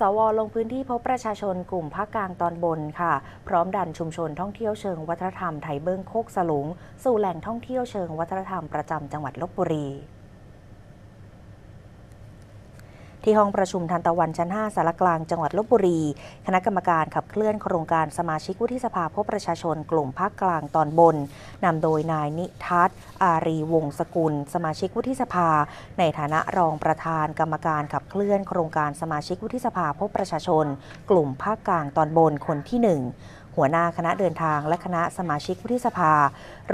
สวลงพื้นที่พบประชาชนกลุ่มภาคกลางตอนบนค่ะ พร้อมดันชุมชนท่องเที่ยวเชิงวัฒนธรรมไทยเบื้องโคกสลุง สู่แหล่งท่องเที่ยวเชิงวัฒนธรรมประจำจังหวัดลบบุรี ที่ห้องประชุมทันตะวันชั้น 5 สารกลางจังหวัดลบบุรี คณะกรรมการขับเคลื่อนโครงการสมาชิกวุฒิสภาพบประชาชนกลุ่มภาคกลางตอนบน นำโดยนายนิทัศน์ อารีวงศ์สกุล สมาชิกวุฒิสภา ในฐานะรองประธานกรรมการขับเคลื่อนโครงการสมาชิกวุฒิสภาพบประชาชน กลุ่มภาคกลางตอนบนคนที่หนึ่ง หัวหน้าคณะเดินทางและคณะสมาชิกวุฒิสภา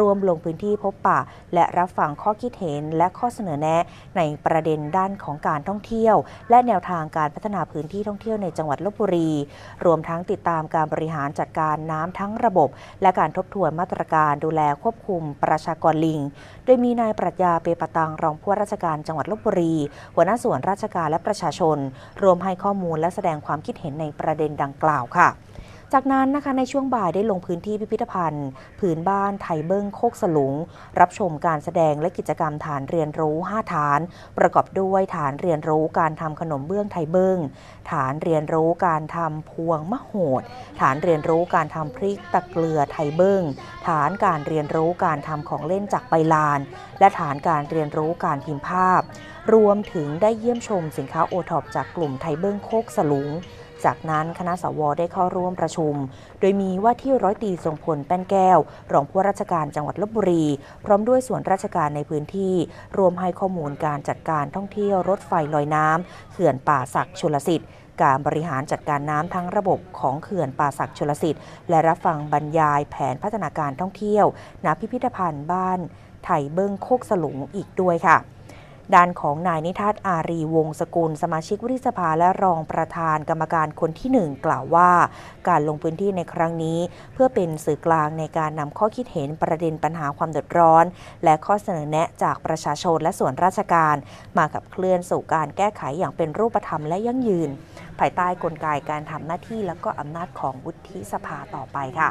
รวมลงพื้นที่พบปะ และรับฟังข้อคิดเห็นและข้อเสนอแนะ ในประเด็นด้านของการท่องเที่ยว และแนวทางการพัฒนาพื้นที่ท่องเที่ยวในจังหวัดลบบุรี รวมทั้งติดตามการบริหารจัดการน้ำทั้งระบบ และการทบทวนมาตรการดูแลควบคุมประชากรลิง โดยมีนายปรัชญาเปปตังรองผู้ว่าราชการจังหวัดลบบุรี หัวหน้าส่วนราชการและประชาชน รวมให้ข้อมูลและแสดงความคิดเห็นในประเด็นดังกล่าวค่ะ จากนั้นนะคะในช่วงบ่ายได้ลงพื้นที่พิพิธภัณฑ์ ผืนบ้านไทเบิ้งโคกสลุง รับชมการแสดงและกิจกรรมฐานเรียนรู้ 5 ฐาน ประกอบด้วยฐานเรียนรู้การทำขนมเบื้องไทเบิ้งฐานเรียนรู้การทำพวงมะโหด ฐานเรียนรู้การทำพริกตะเกลือไทเบิ้งฐานการเรียนรู้การทำของเล่นจากใบลาน และฐานการเรียนรู้การพิมพ์ภาพ รวมถึงได้เยี่ยมชมสินค้าโอท็อปจากกลุ่มไทเบิ้งโคกสลุง จากนั้นคณะสวได้เข้าร่วมประชุม โดยมีว่าที่ร้อยตีทรงพลแป้นแก้ว รองผู้ราชการจังหวัดลบบุรี พร้อมด้วยส่วนราชการในพื้นที่ รวมให้ข้อมูลการจัดการท่องเที่ยวรถไฟลอยน้ำเขื่อนป่าศักดิ์ชลสิทธิ์การบริหารจัดการน้ำทั้งระบบของเขื่อนป่าศักดิ์ชลสิทธิ์ และรับฟังบรรยายแผนพัฒนาการท่องเที่ยวณพิพิธภัณฑ์บ้านไทยเบิ้งโคกสลุงอีกด้วยค่ะ ด้านของนายนิทัศน์อารีวงศ์สกุล สมาชิกวุฒิสภาและรองประธานกรรมการคนที่หนึ่งกล่าวว่า การลงพื้นที่ในครั้งนี้ เพื่อเป็นสื่อกลางในการนำข้อคิดเห็นประเด็นปัญหาความเดือดร้อน และข้อเสนอแนะจากประชาชนและส่วนราชการ มากับเคลื่อนสู่การแก้ไขอย่างเป็นรูปธรรมและยั่งยืน ภายใต้กลไกการทำหน้าที่และก็อำนาจของวุฒิสภาต่อไปค่ะ